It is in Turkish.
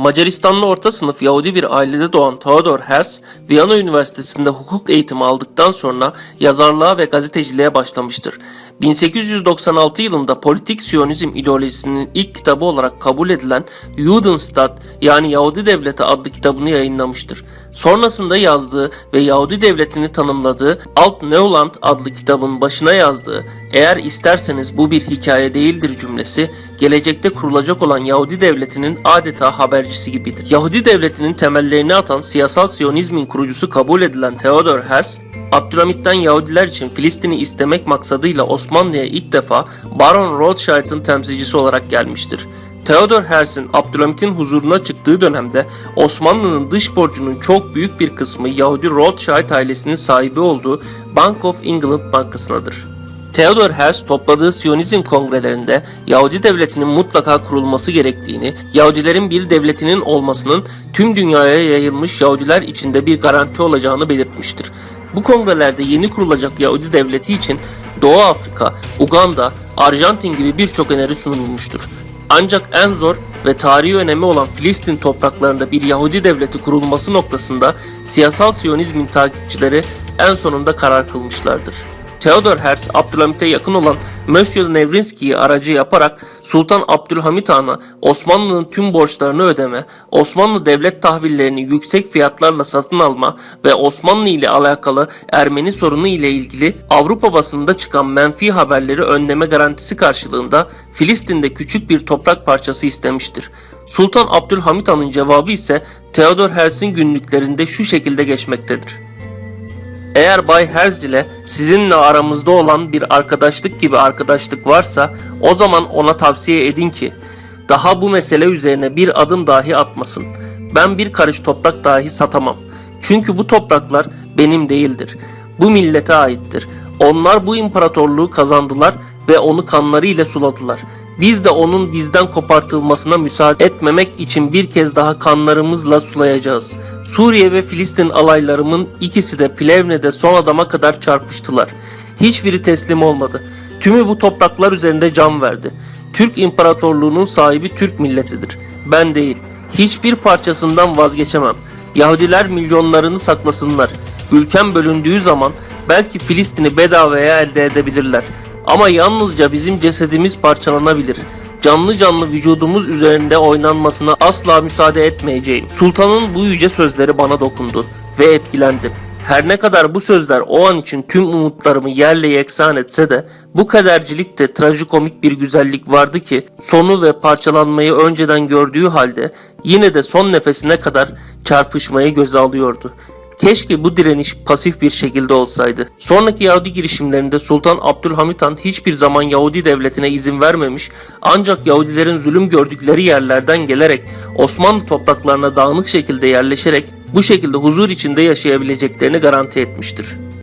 Macaristanlı orta sınıf Yahudi bir ailede doğan Theodor Herz, Viyana Üniversitesi'nde hukuk eğitimi aldıktan sonra yazarlığa ve gazeteciliğe başlamıştır. 1896 yılında politik Siyonizm ideolojisinin ilk kitabı olarak kabul edilen Judenstaat yani Yahudi Devleti adlı kitabını yayınlamıştır. Sonrasında yazdığı ve Yahudi Devleti'ni tanımladığı Alt Neuland adlı kitabın başına yazdığı eğer isterseniz bu bir hikaye değildir cümlesi gelecekte kurulacak olan Yahudi Devleti'nin adeta habercisi gibidir. Yahudi Devleti'nin temellerini atan siyasal Siyonizmin kurucusu kabul edilen Theodor Herz, Abdülhamit'ten Yahudiler için Filistin'i istemek maksadıyla Osmanlı'ya ilk defa Baron Rothschild'ın temsilcisi olarak gelmiştir. Theodor Herzl'in Abdülhamit'in huzuruna çıktığı dönemde Osmanlı'nın dış borcunun çok büyük bir kısmı Yahudi Rothschild ailesinin sahibi olduğu Bank of England bankasınadır. Theodor Herzl topladığı Siyonizm kongrelerinde Yahudi devletinin mutlaka kurulması gerektiğini, Yahudilerin bir devletinin olmasının tüm dünyaya yayılmış Yahudiler içinde bir garanti olacağını belirtmiştir. Bu kongrelerde yeni kurulacak Yahudi devleti için Doğu Afrika, Uganda, Arjantin gibi birçok öneri sunulmuştur. Ancak en zor ve tarihi önemi olan Filistin topraklarında bir Yahudi devleti kurulması noktasında siyasal Siyonizmin takipçileri en sonunda karar kılmışlardır. Theodor Herzl, Abdülhamit'e yakın olan Monsieur Nevrinski'yi aracı yaparak Sultan Abdülhamit Han'a Osmanlı'nın tüm borçlarını ödeme, Osmanlı devlet tahvillerini yüksek fiyatlarla satın alma ve Osmanlı ile alakalı Ermeni sorunu ile ilgili Avrupa basında çıkan menfi haberleri önleme garantisi karşılığında Filistin'de küçük bir toprak parçası istemiştir. Sultan Abdülhamit Han'ın cevabı ise Theodor Herzl'in günlüklerinde şu şekilde geçmektedir. Eğer Bay Herz ile sizinle aramızda olan bir arkadaşlık gibi arkadaşlık varsa o zaman ona tavsiye edin ki daha bu mesele üzerine bir adım dahi atmasın. Ben bir karış toprak dahi satamam. Çünkü bu topraklar benim değildir. Bu millete aittir. Onlar bu imparatorluğu kazandılar ve onu kanlarıyla suladılar. Biz de onun bizden kopartılmasına müsaade etmemek için bir kez daha kanlarımızla sulayacağız. Suriye ve Filistin alaylarımın ikisi de Plevne'de son adama kadar çarpıştılar. Hiçbiri teslim olmadı. Tümü bu topraklar üzerinde can verdi. Türk İmparatorluğu'nun sahibi Türk milletidir. Ben değil. Hiçbir parçasından vazgeçemem. Yahudiler milyonlarını saklasınlar. Ülkem bölündüğü zaman belki Filistin'i bedavaya elde edebilirler. Ama yalnızca bizim cesedimiz parçalanabilir. Canlı canlı vücudumuz üzerinde oynanmasına asla müsaade etmeyeceğim. Sultanın bu yüce sözleri bana dokundu ve etkilendim. Her ne kadar bu sözler o an için tüm umutlarımı yerle yeksan etse de bu kadercilikte trajikomik bir güzellik vardı ki sonu ve parçalanmayı önceden gördüğü halde yine de son nefesine kadar çarpışmayı göze alıyordu. Keşke bu direniş pasif bir şekilde olsaydı. Sonraki Yahudi girişimlerinde Sultan Abdülhamit Han hiçbir zaman Yahudi devletine izin vermemiş ancak Yahudilerin zulüm gördükleri yerlerden gelerek Osmanlı topraklarına dağınık şekilde yerleşerek bu şekilde huzur içinde yaşayabileceklerini garanti etmiştir.